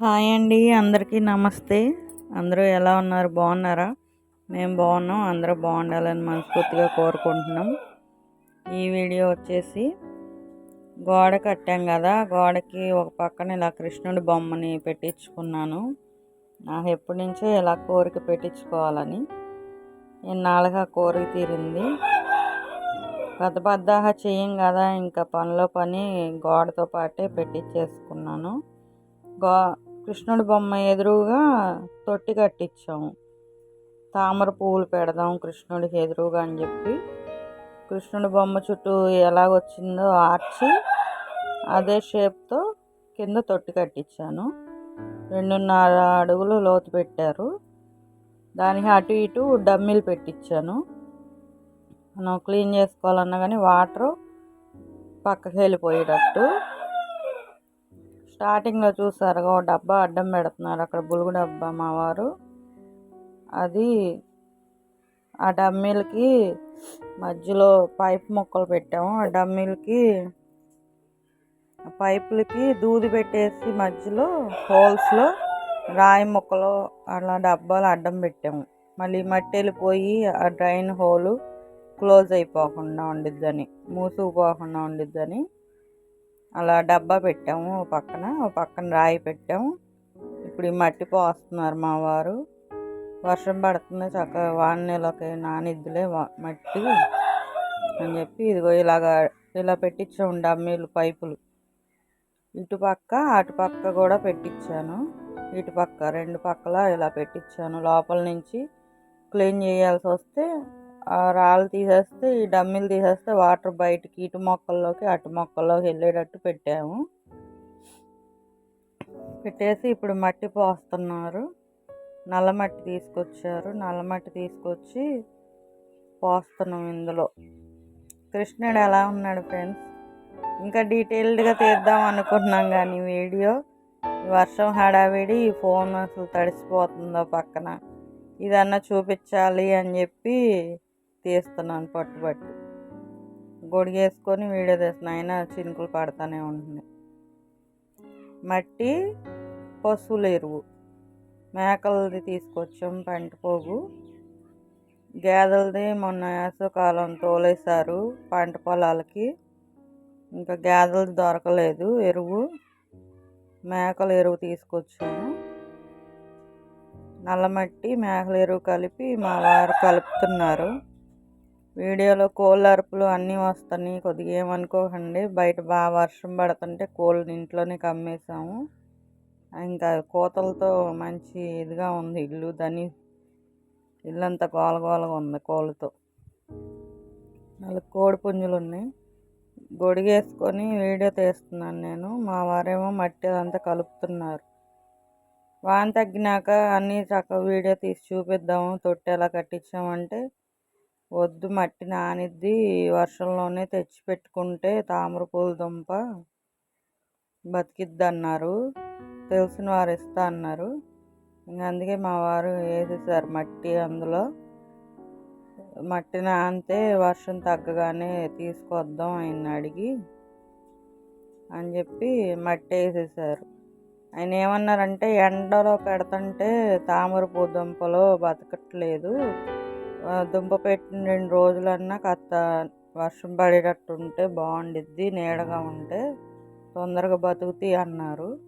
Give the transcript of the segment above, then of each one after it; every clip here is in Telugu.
హాయ్ అండి అందరికీ నమస్తే. అందరూ ఎలా ఉన్నారు? బాగున్నారా? మేము బాగున్నాం అందరూ బాగుండాలని మనస్ఫూర్తిగా కోరుకుంటున్నాం. ఈ వీడియో వచ్చేసి గోడ కట్టాం కదా గోడకి ఒక పక్కన ఇలా కృష్ణుడి బొమ్మని పెట్టించుకున్నాను. నాకు ఎప్పటి నుంచో ఇలా కోరిక పెట్టించుకోవాలని. ఇన్నాళ్ళుగా కోరిక తీరింది. పెద్ద పెద్దగా చేయం కదా ఇంకా పనిలో పని గోడతో పాటే పెట్టించేసుకున్నాను. గో కృష్ణుడి బొమ్మ ఎదురుగా తొట్టి కట్టించాము తామర పువ్వులు పెడదాం కృష్ణుడికి ఎదురుగా అని చెప్పి. కృష్ణుడి బొమ్మ చుట్టూ ఎలా వచ్చిందో ఆర్చి అదే షేప్తో కింద తొట్టి కట్టించాను రెండున్నర అడుగులు లోతు పెట్టారు. దానికి అటు ఇటు డమ్మీలు పెట్టించాను మనం క్లీన్ చేసుకోవాలన్నా కానీ వాటర్ పక్కకి వెళ్ళిపోయేటట్టు. స్టార్టింగ్లో చూసారు ఒక డబ్బా అడ్డం పెడుతున్నారు. అక్కడ బులుగు డబ్బా మా వారు. అది ఆ డమ్మీలకి మధ్యలో పైప్ మొక్కలు పెట్టాము. ఆ డమ్మీలకి పైపులకి దూది పెట్టేసి మధ్యలో హోల్స్లో రాయి మొక్కలు అలా డబ్బాలు అడ్డం పెట్టాము. మళ్ళీ మట్టి వెళ్ళిపోయి ఆ డ్రైన్ హోలు క్లోజ్ అయిపోకుండా ఉండిద్దని మూసుకుపోకుండా ఉండిద్దని. అలా డబ్బా పెట్టాము ఓ పక్కన ఓ పక్కన రాయి పెట్టాము. ఇప్పుడు ఈ మట్టి పోస్తున్నారు మా వారు. వర్షం పడుతుంది చక్కగా వాన నెలకి నానిద్దులే మట్టి అని చెప్పి ఇదిగో ఇలాగా ఇలా పెట్టించాము డమ్మీలు పైపులు. ఇటు పక్క అటు పక్క కూడా పెట్టించాను. ఇటు పక్క రెండు పక్కల ఇలా పెట్టించాను. లోపల నుంచి క్లీన్ చేయాల్సి వస్తే రాళ్ళు తీసేస్తే ఈ డమ్మీలు తీసేస్తే వాటర్ బయటికి ఇటు మొక్కల్లోకి అటు మొక్కల్లోకి వెళ్ళేటట్టు పెట్టాము. పెట్టేసి ఇప్పుడు మట్టి పోస్తున్నారు. నల్ల మట్టి తీసుకొచ్చారు. నల్ల మట్టి తీసుకొచ్చి పోస్తున్నాం ఇందులో. కృష్ణుడు ఎలా ఉన్నాడు ఫ్రెండ్స్? ఇంకా డీటెయిల్డ్గా తీద్దాం అనుకుంటున్నాం కానీ వీడియో. వర్షం హడావిడి ఈ ఫోన్ అసలు తడిసిపోతుందో పక్కన. ఇదన్నా చూపించాలి అని చెప్పి తీస్తున్నాను పట్టుబట్టి గొడిగేసుకొని వీడియో తీస్తున్నా అయినా చినుకులు పడతానే ఉంటుంది మట్టి పశువుల ఎరువు. మేకలది తీసుకొచ్చాం పంట పోగు. గేదెలది మొన్న వేసవకాలం తోలేశారు పంట పొలాలకి. ఇంకా గేదెలది దొరకలేదు ఎరువు. మేకల ఎరువు తీసుకొచ్చాము. నల్లమట్టి మేకల ఎరువు కలిపి మా వారు కలుపుతున్నారు. వీడియోలో కోళ్ళ అరుపులు అన్నీ వస్తున్నాయి కొద్దిగా ఏమనుకోకండి. బయట బాగా వర్షం పడుతుంటే కోళ్ళని ఇంట్లోనే కమ్మేసాము. ఇంకా కోతలతో మంచి ఇదిగా ఉంది ఇల్లు దాని ఇల్లంతా గోలగోలగా ఉంది కోళ్ళతో. నాలుగు కోడి పుంజులు ఉన్నాయి గొడిగేసుకొని వీడియో తీస్తున్నాను నేను. మా వారేమో మట్టి అదంతా కలుపుతున్నారు. వాన తగ్గినాక అన్నీ చక్కగా వీడియో తీసి చూపిద్దాము. తొట్టి ఎలా కట్టించామంటే వద్దు మట్టి నానిద్ది వర్షంలోనే తెచ్చి పెట్టుకుంటే తామరపూల దుంప బతికిద్ది అన్నారు తెలిసిన వారు ఇస్తా అన్నారు. ఇంక అందుకే మా వారు వేసేసారు మట్టి అందులో? మట్టి నానితే వర్షం తగ్గగానే తీసుకొద్దాం ఆయన అడిగి అని చెప్పి మట్టి వేసేసారు. ఆయన ఏమన్నారంటే ఎండలో పెడతంటే తామర పూ దుంపలు బతకట్లేదు. దుంప పెట్టిన రెండు రోజులన్నా కాస్త వర్షం పడేటట్టు ఉంటే బాగుండిద్ది నీడగా ఉంటే. తొందరగా బతుకుతాయి అన్నారు.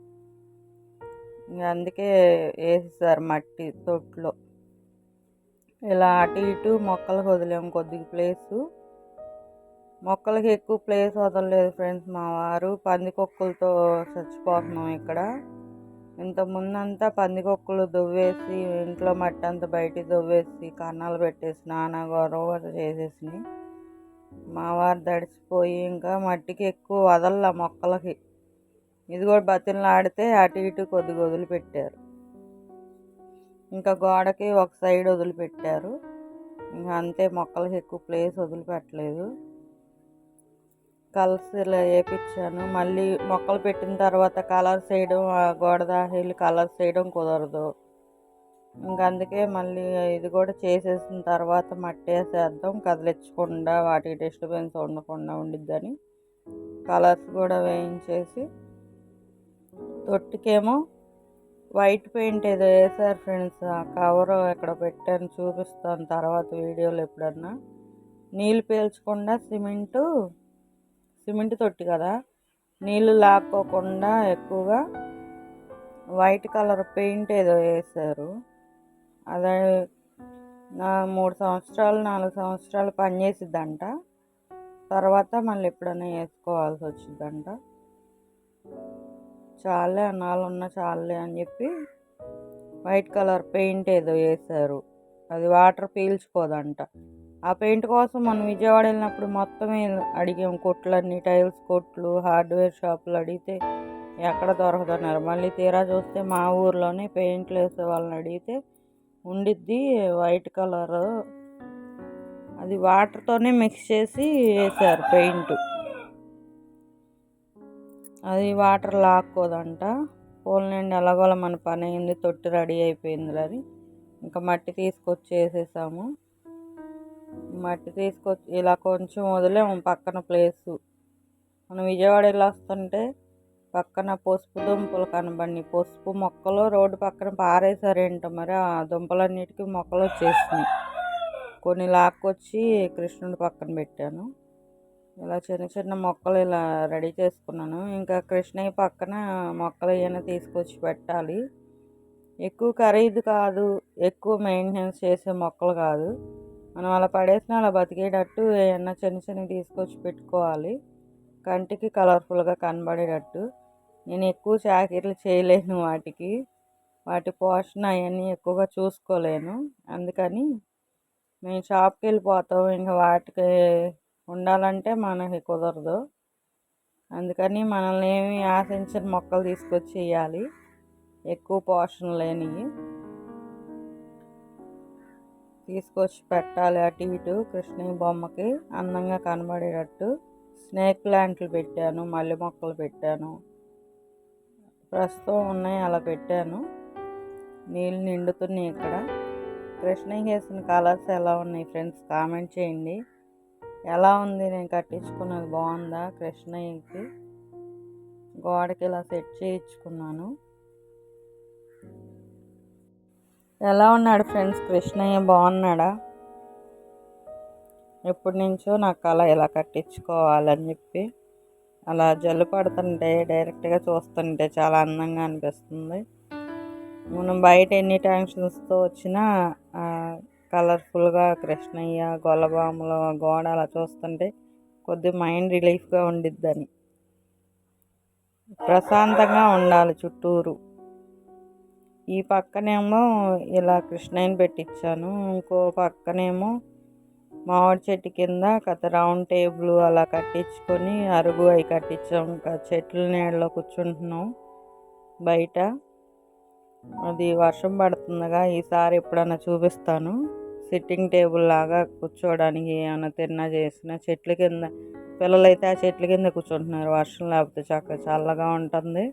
అందుకే వేసేసారు మట్టి తొట్లో. ఇలా అటు ఇటు మొక్కలకు వదిలేము కొద్దిగా ప్లేసు. మొక్కలకి ఎక్కువ ప్లేస్ వదలలేదు ఫ్రెండ్స్ మా వారు. పందికొక్కులతో చచ్చిపోతున్నాం ఇక్కడ. ఇంత ముందంతా పందికొక్కులు దువ్వేసి ఇంట్లో మట్టి అంతా బయటికి దువ్వేసి కన్నాలు పెట్టేసి నానా గౌరవ చేసేసి మా వారు దడిచిపోయి ఇంకా మట్టికి ఎక్కువ వదల మొక్కలకి. ఇది కూడా బతిలు ఆడితే అటు ఇటు కొద్దిగా వదిలిపెట్టారు. ఇంకా గోడకి ఒక సైడ్ వదిలిపెట్టారు. ఇంకా అంతే మొక్కలకి ఎక్కువ ప్లేస్ వదిలిపెట్టలేదు. కలర్స్ ఇలా వేయించాను మళ్ళీ మొక్కలు పెట్టిన తర్వాత కలర్స్ వేయడం గోడదాహీలు కలర్స్ వేయడం కుదరదు. ఇంకా అందుకే మళ్ళీ ఇది కూడా చేసేసిన తర్వాత మట్టి వేసేద్దాం. కదిలించకుండా వాటికి డిస్టర్బెన్స్ ఉండకుండా ఉండిద్దని కలర్స్ కూడా వేయించేసి తొట్టికేమో వైట్ పెయింట్ ఏదో వేసారు ఫ్రెండ్స్. ఆ కవర్ ఎక్కడ పెట్టాను చూపిస్తాను తర్వాత వీడియోలో ఎప్పుడన్నా. నీళ్ళు పీల్చకుండా సిమెంటు సిమెంట్ తొట్టి కదా. నీళ్ళు లాక్కోకుండా ఎక్కువగా వైట్ కలర్ పెయింట్ ఏదో వేసారు అదే నా మూడు సంవత్సరాలు నాలుగు సంవత్సరాలు పనిచేసిద్దంట తర్వాత మళ్ళీ ఎప్పుడైనా వేసుకోవాల్సి వచ్చిందంట చాలే అన్నాళ్ళు ఉన్న చాలే అని చెప్పి వైట్ కలర్ పెయింట్ ఏదో వేసారు అది వాటర్ పీల్చుకోదంట. ఆ పెయింట్ కోసం మనం విజయవాడ వెళ్ళినప్పుడు మొత్తమే అడిగాం కొట్లన్నీ టైల్స్ కొట్లు హార్డ్వేర్ షాపులు అడిగితే ఎక్కడ దొరకదన్నారు. మళ్ళీ తీరా చూస్తే మా ఊర్లోనే పెయింట్లు వేసే వాళ్ళని అడిగితే ఉండిద్ది వైట్ కలర్. అది వాటర్తోనే మిక్స్ చేసి వేసారు పెయింట్. అది వాటర్ లాక్కోదంట. పోలనండి ఎలాగోలా మన పని అయింది తొట్టి రెడీ అయిపోయింది అది ఇంకా మట్టి తీసుకొచ్చి వేసేసాము మట్టి తీసుకొచ్చి ఇలా కొంచెం వదిలేము పక్కన ప్లేసు మనం విజయవాడ ఇలా వస్తుంటే పక్కన పసుపు దుంపలు కనబడి పసుపు మొక్కలు రోడ్డు పక్కన పారేసారేంటో మరి ఆ దుంపలన్నిటికీ మొక్కలు వచ్చేసినాయి. కొన్ని లాక్కొచ్చి కృష్ణుడి పక్కన పెట్టాను. ఇలా చిన్న చిన్న మొక్కలు ఇలా రెడీ చేసుకున్నాను. ఇంకా కృష్ణయ్య పక్కన మొక్కలు ఏమైనా తీసుకొచ్చి పెట్టాలి. ఎక్కువ ఖరీదు కాదు ఎక్కువ మెయింటెనెన్స్ చేసే మొక్కలు కాదు. మనం అలా పడేసిన అలా బతికేటట్టు ఏమన్నా చిన్న చిన్నవి తీసుకొచ్చి పెట్టుకోవాలి. కంటికి కలర్ఫుల్గా కనబడేటట్టు. నేను ఎక్కువ చాకరీలు చేయలేను వాటికి. వాటి పోషణ అవన్నీ ఎక్కువగా చూసుకోలేను. అందుకని మేము షాప్కి వెళ్ళిపోతాం. ఇంకా వాటికి ఉండాలంటే మనకి కుదరదు. అందుకని మనల్ని ఏమి ఆశించిన మొక్కలు తీసుకొచ్చి వేయాలి ఎక్కువ పోషణ లేనివి. తీసుకొచ్చి పెట్టాలి అటు ఇటు కృష్ణయ్య బొమ్మకి అందంగా కనబడేటట్టు. స్నేక్ ప్లాంట్లు పెట్టాను మల్లె మొక్కలు పెట్టాను. ప్రస్తుతం ఉన్నాయి అలా పెట్టాను. నీళ్ళు నిండుతున్నాయి ఇక్కడ. కృష్ణయ్య వేసిన కలర్స్ ఎలా ఉన్నాయి ఫ్రెండ్స్? కామెంట్ చేయండి. ఎలా ఉంది? నేను కట్టించుకున్నది బాగుందా? కృష్ణయ్యకి గోడకి ఇలా సెట్ చేయించుకున్నాను. ఎలా ఉన్నాడు ఫ్రెండ్స్? కృష్ణయ్య బాగున్నాడా? ఎప్పటి నుంచో నాకు అలా ఇలా కట్టించుకోవాలని చెప్పి అలా జల్లు పడుతుంటే డైరెక్ట్గా చూస్తుంటే చాలా అందంగా అనిపిస్తుంది. మనం బయట ఎన్ని టెన్షన్స్తో వచ్చినా కలర్ఫుల్గా కృష్ణయ్య గొల్లబాముల గోడ అలా చూస్తుంటే కొద్ది మైండ్ రిలీఫ్గా ఉండిద్దని. ప్రశాంతంగా ఉండాలి చుట్టూరు. ఈ పక్కనేమో ఇలా కృష్ణయ్యని పెట్టించాను. ఇంకో పక్కనేమో మామిడి చెట్టు కింద కథ రౌండ్ టేబుల్ అలా కట్టించుకొని అరుగు అవి కట్టించాం. ఇంకా చెట్ల నీడలో కూర్చుంటున్నాం బయట. అది వర్షం పడుతుందిగా ఈసారి ఎప్పుడన్నా చూపిస్తాను. సిట్టింగ్ టేబుల్ లాగా కూర్చోవడానికి ఏమైనా తిన్నా చేసిన చెట్ల కింద పిల్లలైతే ఆ చెట్ల కింద కూర్చుంటున్నారు వర్షం లేకపోతే చక్కగా చల్లగా ఉంటుంది.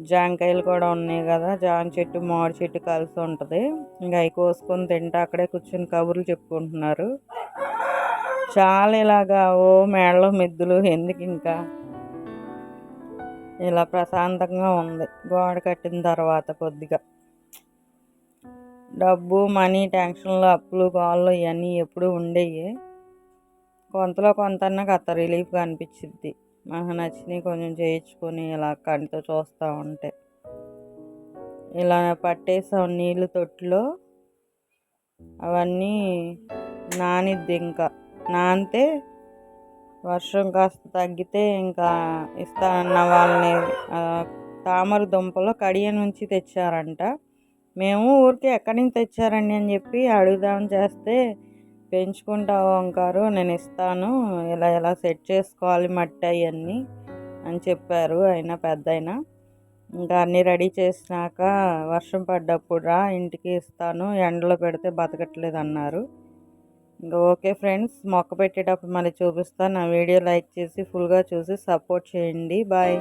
జాంకాయలు కూడా ఉన్నాయి కదా. జామ చెట్టు మామిడి చెట్టు కలిసి ఉంటుంది. ఇంకా అవి కోసుకొని తింటే అక్కడే కూర్చొని కబుర్లు చెప్పుకుంటున్నారు. చాలా ఇలాగా ఓ మేడలో మిద్దులు ఎందుకు ఇంకా? ఇలా ప్రశాంతంగా ఉంది. గోడ కట్టిన తర్వాత కొద్దిగా. డబ్బు మనీ టెన్షన్లు అప్పులు కాళ్ళు ఇవన్నీ ఎప్పుడు ఉండేవి కొంతలో కొంత కథ రిలీఫ్గా అనిపించింది నాకు నచ్చినవి కొంచెం చేయించుకొని ఇలా కంటితో చూస్తూ ఉంటే. ఇలా పట్టేసాం నీళ్ళు తొట్టిలో అవన్నీ నానిద్ది ఇంకా. నానితే వర్షం కాస్త తగ్గితే ఇంకా ఇస్తానన్న వాళ్ళని తామర దుంపలు కడియ నుంచి తెచ్చారంట. మేము ఊరికే ఎక్కడి నుంచి తెచ్చారండి అని చెప్పి అడుగుదాం చేస్తే పెంచుకుంటా ఓంకారు నేను ఇస్తాను. ఇలా ఇలా సెట్ చేసుకోవాలి మట్టి అవన్నీ అని చెప్పారు అయినా పెద్ద అయినా ఇంకా అన్నీ రెడీ చేసినాక వర్షం పడ్డప్పుడు రా ఇంటికి ఇస్తాను. ఎండలో పెడితే బతకట్లేదు అన్నారు ఇంకా ఓకే ఫ్రెండ్స్ మొక్క పెట్టేటప్పుడు మళ్ళీ చూపిస్తాను నా వీడియో లైక్ చేసి ఫుల్గా చూసి సపోర్ట్ చేయండి. బాయ్.